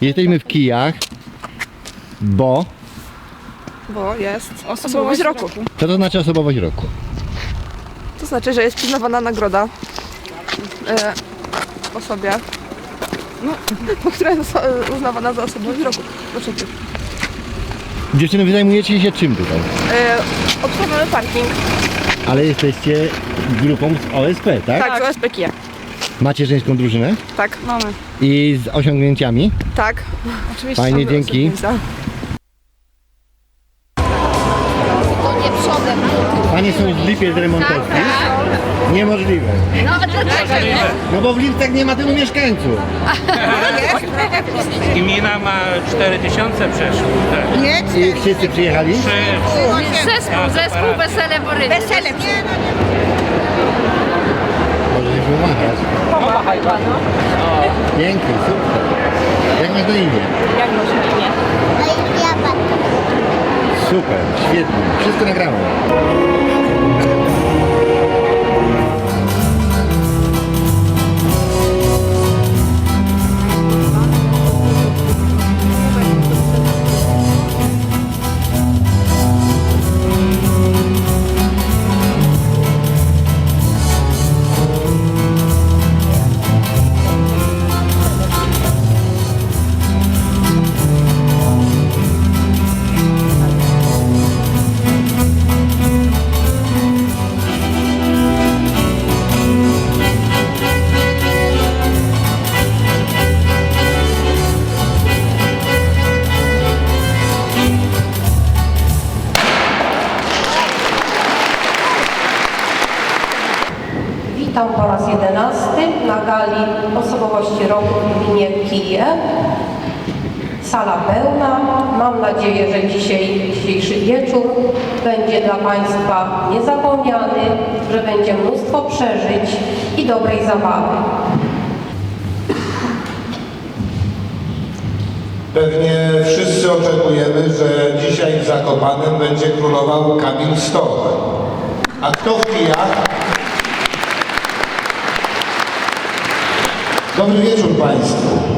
Jesteśmy w kijach, bo... Bo jest osobowość roku. Co to znaczy osobowość roku? To znaczy, że jest przyznawana nagroda e, osobie, no, która jest oso- uznawana za osobowość roku. Proszę cię. Dziewczyny, wy zajmujecie się czym tutaj? E, obstawiamy parking. Ale jesteście grupą z OSP, tak? Tak, z OSPK. Macie żeńską drużynę? Tak, mamy. I z osiągnięciami? Tak. Oczywiście. Fajnie, mamy dzięki. Panie są z Lipiec Remontowskich? Niemożliwe. No nie? No bo w Lipcach nie ma tylu mieszkańców. Gmina ma 4000 przeszło. Tak. I wszyscy przyjechali? Czy, Zespół, zespół Wesele Boryny. Wesele. Pomachać. Pomachaj panu. Piękny, super. Jak masz na imię? Jak masz na imię? Super, świetnie. Wszystko nagrałem. Kije. Sala pełna. Mam nadzieję, że dzisiaj, dzisiejszy wieczór będzie dla Państwa niezapomniany, że będzie mnóstwo przeżyć i dobrej zabawy. Pewnie wszyscy oczekujemy, że dzisiaj w Zakopanem będzie królował Kamil Stoch. A kto w kijach? Dobry wieczór Państwu.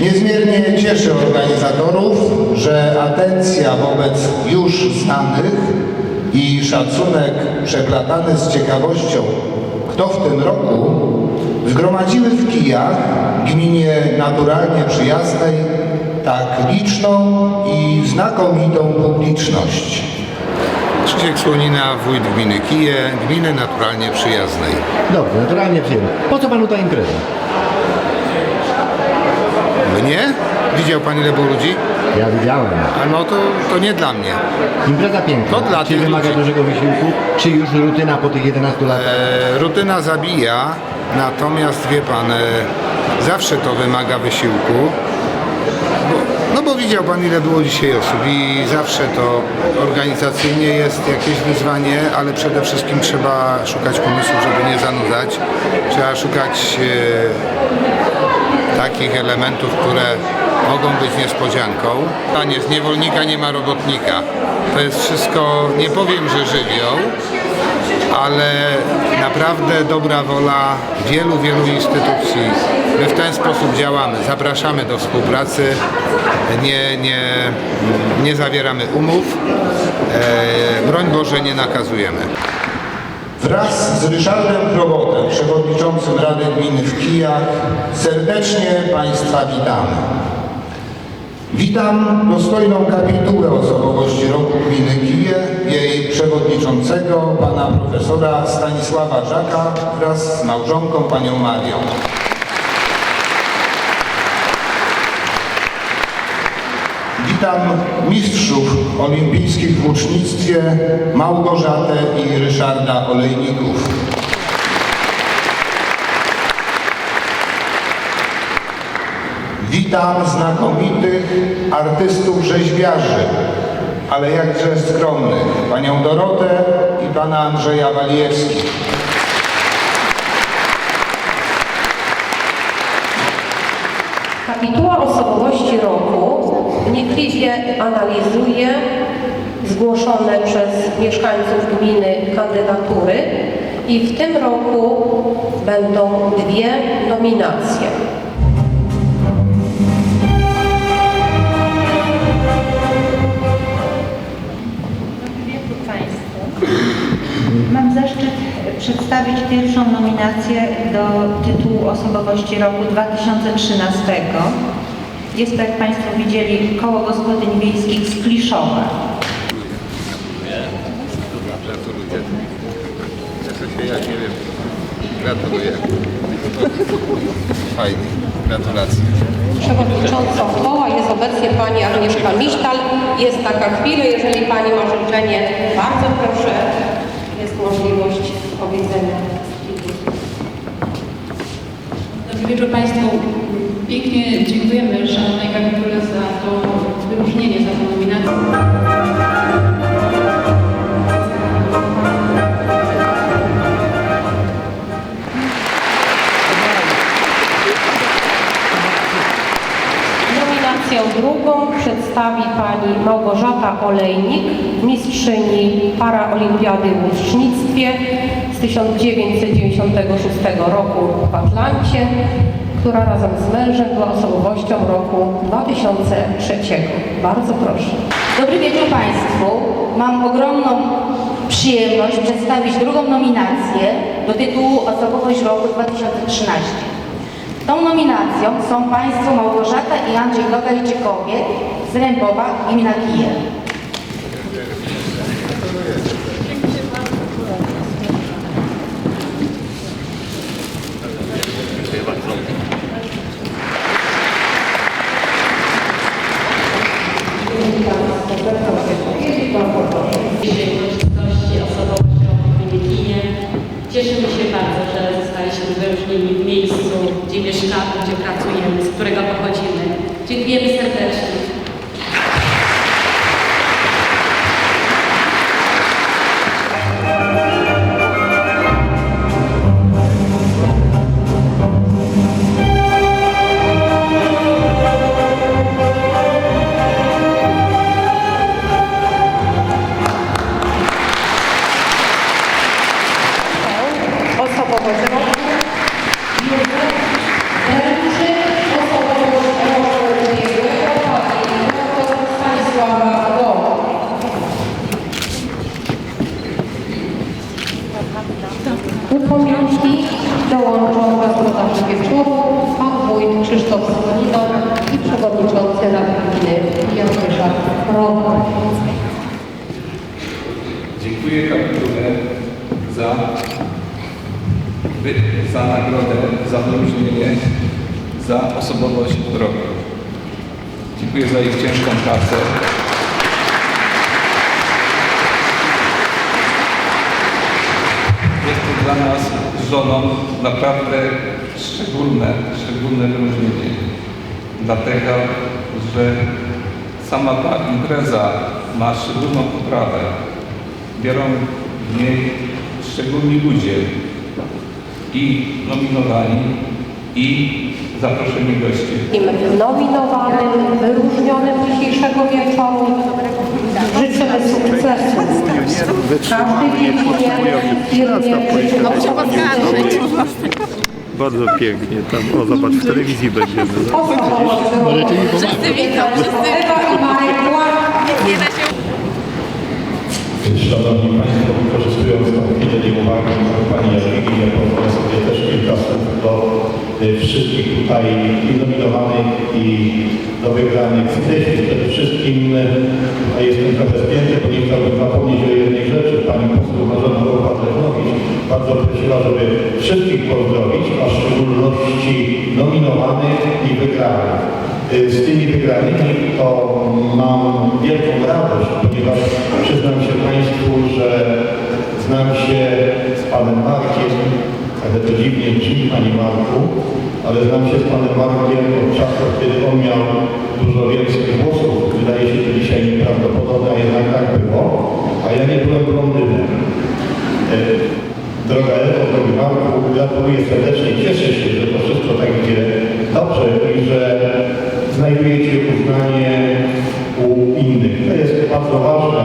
Niezmiernie cieszy organizatorów, że atencja wobec już znanych i szacunek przeplatany z ciekawością, kto w tym roku zgromadziły w Kijach, gminie naturalnie przyjaznej, tak liczną i znakomitą publiczność. Krzysiek Słonina, wójt gminy Kije, gminy naturalnie przyjaznej. Dobrze, naturalnie przyjemnie. Po co panu ta impreza? Mnie? Widział pan ile było ludzi? Ja widziałem. A no to, to nie dla mnie. Impreza piękna. To dla Czy tych wymaga ludzi. dużego wysiłku? Czy już rutyna po tych 11 latach? E, rutyna zabija, natomiast wie pan, e, zawsze to wymaga wysiłku. Bo, no bo widział pan ile było dzisiaj osób i zawsze to organizacyjnie jest jakieś wyzwanie, ale przede wszystkim trzeba szukać pomysłów, żeby nie zanudzać. Trzeba szukać e, takich elementów, które mogą być niespodzianką. Panie, z niewolnika nie ma robotnika. To jest wszystko, nie powiem, że żywioł, ale naprawdę dobra wola wielu, wielu instytucji. My w ten sposób działamy. Zapraszamy do współpracy, nie, nie, nie zawieramy umów, e, broń Boże nie nakazujemy. Wraz z Ryszardem Krobotem, przewodniczącym Rady Gminy w Kijach, serdecznie Państwa witamy. Witam dostojną kapitułę osobowości roku gminy Kije, jej przewodniczącego, pana profesora Stanisława Żaka wraz z małżonką panią Marią. Witam mistrzów olimpijskich w łucznictwie Małgorzatę i Ryszarda Olejników. Witam znakomitych artystów rzeźbiarzy, ale jakże skromnych, panią Dorotę i pana Andrzeja Walijewskich. Kapituła osobowości roku wnikliwie analizuje zgłoszone przez mieszkańców gminy kandydatury i w tym roku będą dwie nominacje. Mam zaszczyt przedstawić pierwszą nominację do tytułu osobowości roku 2013. Jest to, jak Państwo widzieli, Koło Gospodyń Wiejskich z Kliszowa. Gratuluję. Cieszę się, ja nie wiem. Gratuluję. Fajnie. Gratulacje. Przewodniczącą koła jest obecnie pani Agnieszka Misztal. Jest taka chwila, jeżeli pani ma życzenie, bardzo proszę, jest możliwość powiedzenia. Dobry wieczór Państwu. Pięknie dziękujemy Szanownej Kapitule za to wyróżnienie, za tę nominację. Nominację drugą przedstawi pani Małgorzata Olejnik, mistrzyni paraolimpiady w łucznictwie z 1996 roku w Atlancie, która razem z mężem była osobowością roku 2003. Bardzo proszę. Dobry wieczór Państwu. Mam ogromną przyjemność przedstawić drugą nominację do tytułu Osobowość Roku 2013. Tą nominacją są Państwo Małgorzata i Andrzej Logalijczykowie z Rębowa gmina Kijew. Dziękuję kapitule za, za nagrodę, za wyróżnienie, za osobowość roku. Dziękuję za ich ciężką pracę. Jest to dla nas z żoną naprawdę szczególne, szczególne wyróżnienie. Dlatego, że sama ta impreza ma szczególną poprawę. Biorą w niej szczególni ludzie i nominowani, i zaproszeni goście. Im nominowanym, wyróżnionym dzisiejszego wieczoru życzymy sukcesu. W każdej dziedzinie, Bardzo pięknie. Tam, o zobacz, w telewizji będziemy. Wszyscy widzą, wszyscy Ewa i Marek nie da się Szanowni Państwo, wykorzystując tę chwilę nieuwagi, Pani Jadwigi, ja pozwolę sobie też kilka słów do y, wszystkich tutaj nominowanych i do wygranych. W tej przede wszystkim tutaj jestem trochę spięty, bo nie chciałbym zapomnieć o jednej rzeczy. Pani poseł Marzena Patrykowicz bardzo prosiła, żeby wszystkich pozdrowić, a w szczególności nominowanych i wygranych. Y, Z tymi wygranymi to mam wielką radość, ponieważ przyznam się Państwu, że znam się z Panem Markiem, ale to dziwnie brzmi Panie Marku, ale znam się z Panem Markiem od czasów, kiedy on miał dużo więcej włosów. Wydaje się to dzisiaj nieprawdopodobne, a jednak tak było, a ja nie byłem blondynem. Y, Droga Ewo, drogi Marku, gratuluję serdecznie. Cieszę się, że to wszystko tak idzie dobrze i że znajdujecie uznanie u innych. To jest bardzo ważne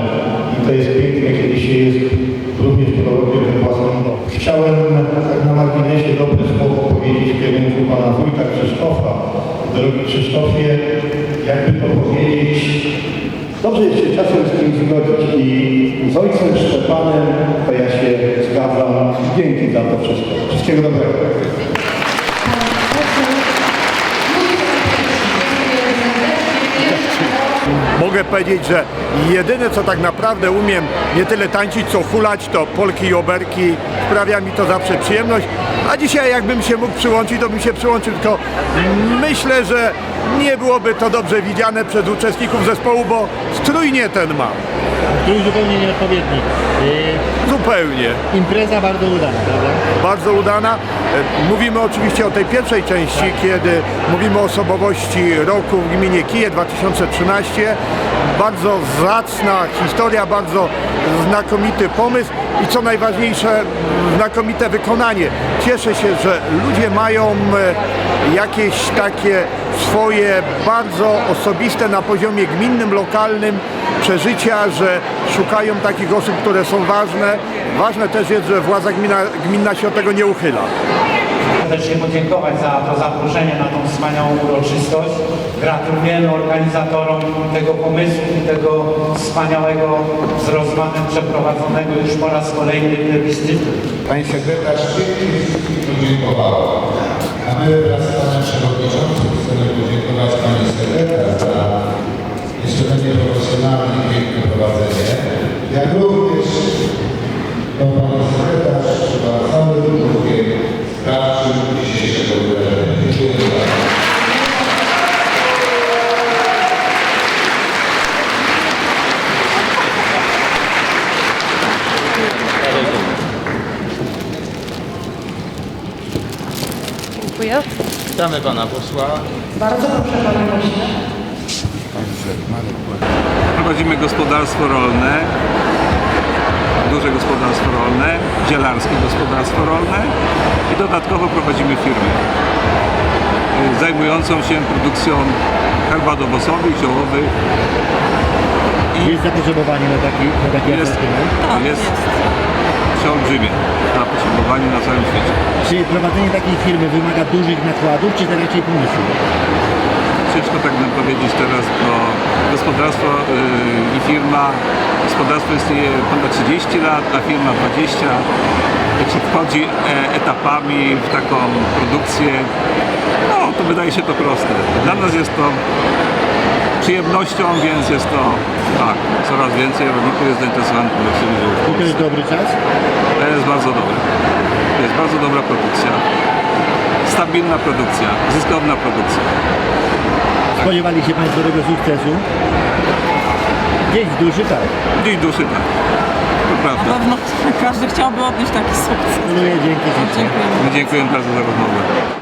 i to jest piękne, kiedy się jest również prorokiem własnym domu. Chciałem tak na marginesie dobre słowo powiedzieć w kierunku pana wójta Krzysztofa. Drogi Krzysztofie, jakby to powiedzieć, Dobrze jest się czasem z tym zgodzić i z ojcem Szczepanem to ja się zgadzam. Dzięki za to wszystko. Wszystkiego dobrego. Mogę powiedzieć, że jedyne co tak naprawdę umiem nie tyle tańczyć, co hulać, to polki i oberki. Sprawia mi to zawsze przyjemność. A dzisiaj jakbym się mógł przyłączyć, to bym się przyłączył, tylko myślę, że nie byłoby to dobrze widziane przez uczestników zespołu, bo strój nie ten mam. Strój zupełnie nieodpowiedni. Yy, Zupełnie. impreza bardzo udana, prawda? bardzo udana. E, Mówimy oczywiście o tej pierwszej części, kiedy mówimy o osobowości roku w gminie Kije 2013. Bardzo zacna historia, bardzo znakomity pomysł i co najważniejsze, znakomite wykonanie. Cieszę się, że ludzie mają e, jakieś takie swoje bardzo osobiste na poziomie gminnym, lokalnym przeżycia, że szukają takich osób, które są ważne. Ważne też jest, że władza gmina, gminna się od tego nie uchyla. serdecznie podziękować za to zaproszenie na tą wspaniałą uroczystość. Gratulujemy organizatorom tego pomysłu i tego wspaniałego z rozmachem przeprowadzonego już po raz kolejny plebiscytu. Pani sekretarz pięknie wszystkim podziękowała. A my wraz z panem przewodniczącym podziękować pani sekretarz za będzie profesjonalne i piękne prowadzenie, jak również to pani sekretarz chyba cały człowiek sprawczył dzisiejszego wydarzenia. Dziękuję bardzo. Dziękuję. Witamy pana posła. Bardzo proszę panie pośle. Prowadzimy gospodarstwo rolne, duże gospodarstwo rolne, zielarskie gospodarstwo rolne i dodatkowo prowadzimy firmę y, zajmującą się produkcją herbat owocowych, ziołowych. Jest zapotrzebowanie na taki, na taki Jest, asortyment? jest przeolbrzymie zapotrzebowanie na całym świecie. Czy prowadzenie takiej firmy wymaga dużych nakładów, czy to raczej pomysłu? Ciężko tak nam powiedzieć teraz, bo gospodarstwo yy, i firma, gospodarstwo istnieje ponad 30 lat, a firma 20. Jak się wchodzi e, etapami w taką produkcję, no to wydaje się to proste. Dla nas jest to przyjemnością, więc jest to tak, coraz więcej rolników jest zainteresowanych produkcją to jest dobry czas? To jest bardzo dobre. To jest bardzo dobra produkcja. Stabilna produkcja, zyskowna produkcja. Spodziewali się Państwo tego sukcesu? Gdzieś w duszy tak. Gdzieś duszy tak. To prawda. Każdy chciałby odnieść taki sukces. Dziękuję, dzięki. Dziękuję. Dziękuję bardzo za rozmowę.